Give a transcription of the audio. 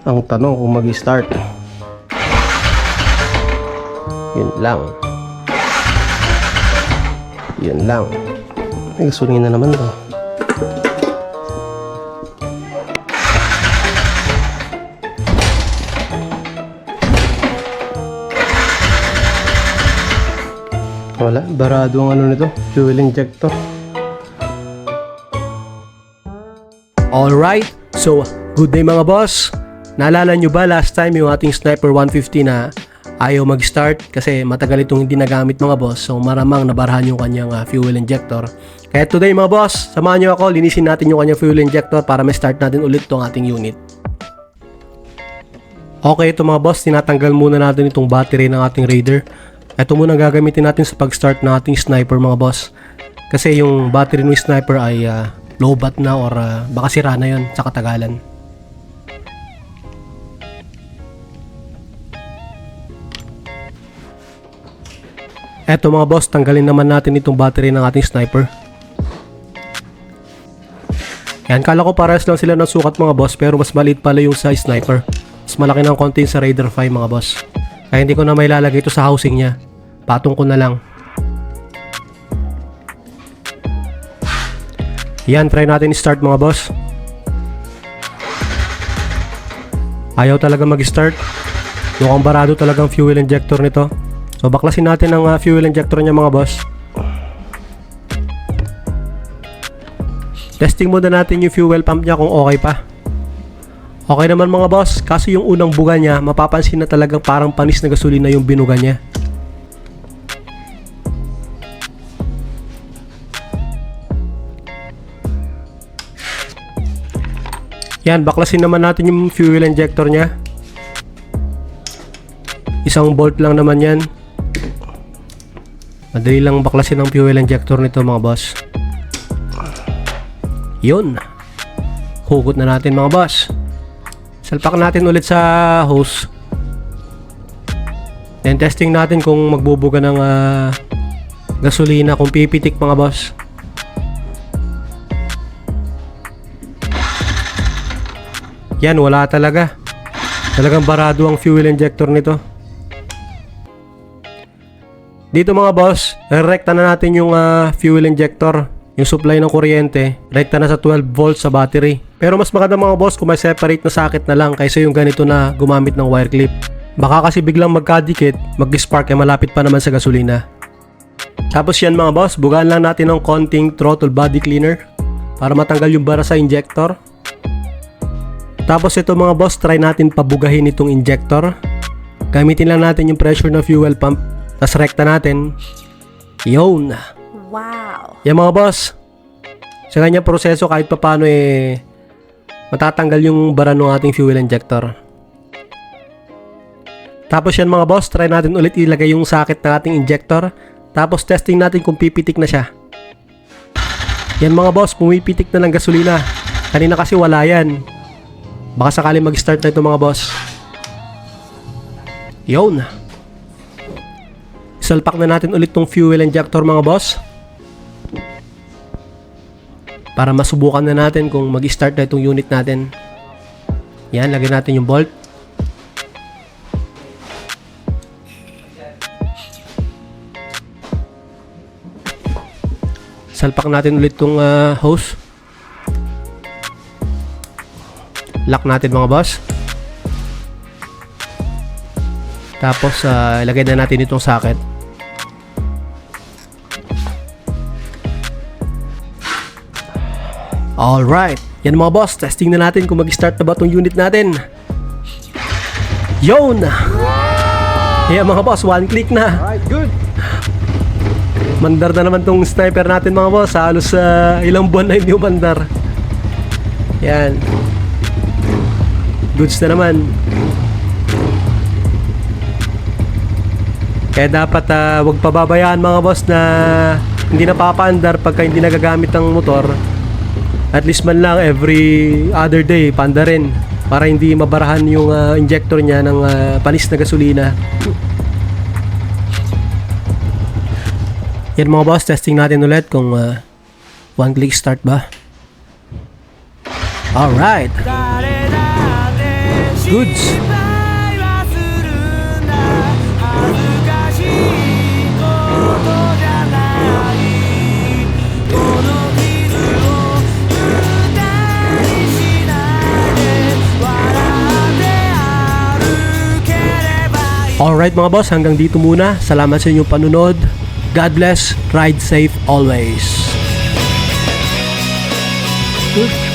Ang tanong kung mag-start. Yun lang. Yun lang. May gasolina naman to. Wala, barado ang ano nito, fuel injector. Alright, so good day mga boss. Naalala nyo ba last time yung ating Sniper 150 na ayaw mag-start kasi matagal itong hindi nagamit mga boss so maramang nabarahan yung kanyang ah, fuel injector. Kaya today mga boss, samahan nyo ako, linisin natin yung kanyang fuel injector para ma-start natin ulit tong ating unit. Okay, ito mga boss, tinatanggal muna natin itong battery ng ating Raider. Ito muna gagamitin natin sa pag-start ng ating sniper mga boss. Kasi yung battery ng sniper ay ah, low bat na or ah, baka sira na yun sa katagalan. Eto mga boss, tanggalin naman natin itong battery ng ating sniper. Yan, kala ko parehas lang sila ng sukat mga boss pero mas maliit pala yung sa sniper. Mas malaki ng konti sa Raider 5 mga boss. Kaya hindi ko na may lalagay ito sa housing niya. Patong ko na lang. Yan, try natin i-start mga boss. Ayaw talaga mag-start. Mukhang barado talagang fuel injector nito. So baklasin natin ang ah, fuel injector niya mga boss. Testing muna natin yung fuel pump niya kung okay pa. Okay naman mga boss, kaso yung unang buga niya, mapapansin na talagang parang panis na gasolina yung binuga niya. Yan, baklasin naman natin yung fuel injector niya. Isang bolt lang naman yan. Madali lang baklasin ang fuel injector nito mga boss. Yun. Hugot na natin mga boss. Salpak natin ulit sa hose. Then testing natin kung magbubuga ng ah, gasolina, kung pipitik mga boss. Yan, wala talaga. Talagang barado ang fuel injector nito. Dito mga boss, rekta na natin yung ah, fuel injector. Yung supply ng kuryente, rekta na sa 12 volts sa battery. Pero mas maganda mga boss kung may separate na socket na lang kaysa yung ganito na gumamit ng wire clip. Baka kasi biglang magkadikit, mag-spark eh malapit pa naman sa gasolina. Tapos yan mga boss, bugaan lang natin ng konting throttle body cleaner para matanggal yung bara sa injector. Tapos ito mga boss, try natin pabugahin itong injector. Gamitin lang natin yung pressure ng fuel pump. Tapos rekta natin. Yun. Wow. Yan mga boss. Sa kanyang proseso kahit papano eh matatanggal yung bara ng ating fuel injector. Tapos yan mga boss, try natin ulit ilagay yung socket ng ating injector. Tapos testing natin kung pipitik na siya. Yan mga boss, pumipitik na ng gasolina. Kanina kasi wala yan. Baka sakali mag-start na ito mga boss. Yun. Isalpak na natin ulit tong fuel injector mga boss. Para masubukan na natin kung mag-start na itong unit natin. Yan, lagyan natin yung bolt. Salpak natin ulit itong ah, hose. Lock natin mga boss. Tapos, ah, ilagay na natin itong socket. Alright. Yan mga boss, testing na natin kung mag-start na ba itong unit natin. Yun! Yan mga boss, one click na. Alright, good. Mandar na naman tong sniper natin mga boss. Halos sa ilang buwan na hindi umandar. Yan. Goods na naman. Kaya dapat ah, wag pababayaan mga boss na hindi napapaandar pagka hindi nagagamit ang motor at least man lang every other day panda rin para hindi mabarahan yung uh, injector niya ng ah, uh, panis na gasolina. Yan mga boss testing natin ulit kung uh, one click start ba. Alright goods. Alright mga boss, hanggang dito muna. Salamat sa inyong panunod. God bless. Ride safe always. Good.